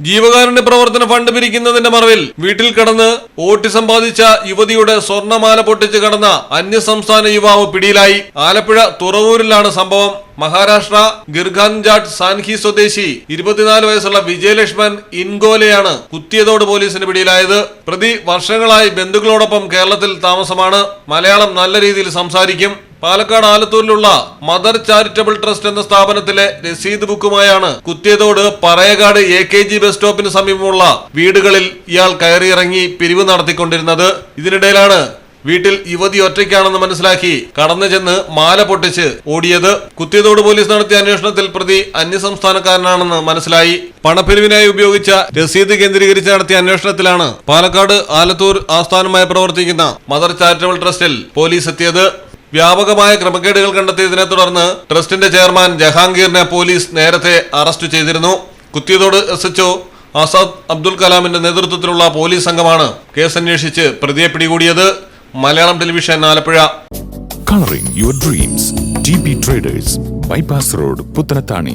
ജീവകാരുണ്യ പ്രവർത്തന ഫണ്ട് പിരിക്കുന്നതിന്റെ മറവിൽ വീട്ടിൽ കടന്ന് ഓട്ടിസം സമ്പാദിച്ച യുവതിയുടെ സ്വർണമാല പൊട്ടിച്ച് കടന്ന അന്യസംസ്ഥാന യുവാവ് പിടിയിലായി. ആലപ്പുഴ തുറവൂരിലാണ് സംഭവം. മഹാരാഷ്ട്ര ഗിർഗാൻജാട്ട് സാൻഹി സ്വദേശി ഇരുപത്തിനാല് വയസ്സുള്ള വിജയലക്ഷ്മൻ ഇൻഗോലെയാണ് കുത്തിയതോട് പോലീസിന് പിടിയിലായത്. പ്രതി വർഷങ്ങളായി ബന്ധുക്കളോടൊപ്പം കേരളത്തിൽ താമസമാണ്. മലയാളം നല്ല രീതിയിൽ സംസാരിക്കും. പാലക്കാട് ആലത്തൂരിലുള്ള മദർ ചാരിറ്റബിൾ ട്രസ്റ്റ് എന്ന സ്ഥാപനത്തിലെ രസീത് ബുക്കുമായാണ് Kuthiyathode Parayakad A K G bus സ്റ്റോപ്പിന് സമീപമുള്ള വീടുകളിൽ ഇയാൾ കയറിയിറങ്ങി പിരിവ് നടത്തിക്കൊണ്ടിരുന്നത്. ഇതിനിടയിലാണ് വീട്ടിൽ യുവതി ഒറ്റയ്ക്കാണെന്ന് മനസ്സിലാക്കി കടന്നു ചെന്ന് മാല പൊട്ടിച്ച് ഓടിയത്. കുത്തിയതോട് പോലീസ് നടത്തിയ അന്വേഷണത്തിൽ പ്രതി അന്യസംസ്ഥാനക്കാരനാണെന്ന് മനസ്സിലായി. പണപ്പിരിവിനായി ഉപയോഗിച്ച രസീത് കേന്ദ്രീകരിച്ച് നടത്തിയ അന്വേഷണത്തിലാണ് പാലക്കാട് ആലത്തൂർ ആസ്ഥാനമായി പ്രവർത്തിക്കുന്ന മദർ ചാരിറ്റബിൾ ട്രസ്റ്റിൽ പോലീസ് എത്തിയത്. വ്യാപകമായ ക്രമക്കേടുകൾ കണ്ടെത്തിയതിനെ തുടർന്ന് ട്രസ്റ്റിന്റെ ചെയർമാൻ ജഹാംഗീറിനെ പോലീസ് നേരത്തെ അറസ്റ്റ് ചെയ്തിരുന്നു കുത്തിയതോട് എസ് എച്ച്ഒ ആസാദ് അബ്ദുൽ കലാമിന്റെ നേതൃത്വത്തിലുള്ള പോലീസ് സംഘമാണ് കേസ് അന്വേഷിച്ച് പ്രതിയെ പിടികൂടിയത് Malayalam television Alappuzha colouring your dreams. B traders bypass road Puttanatani.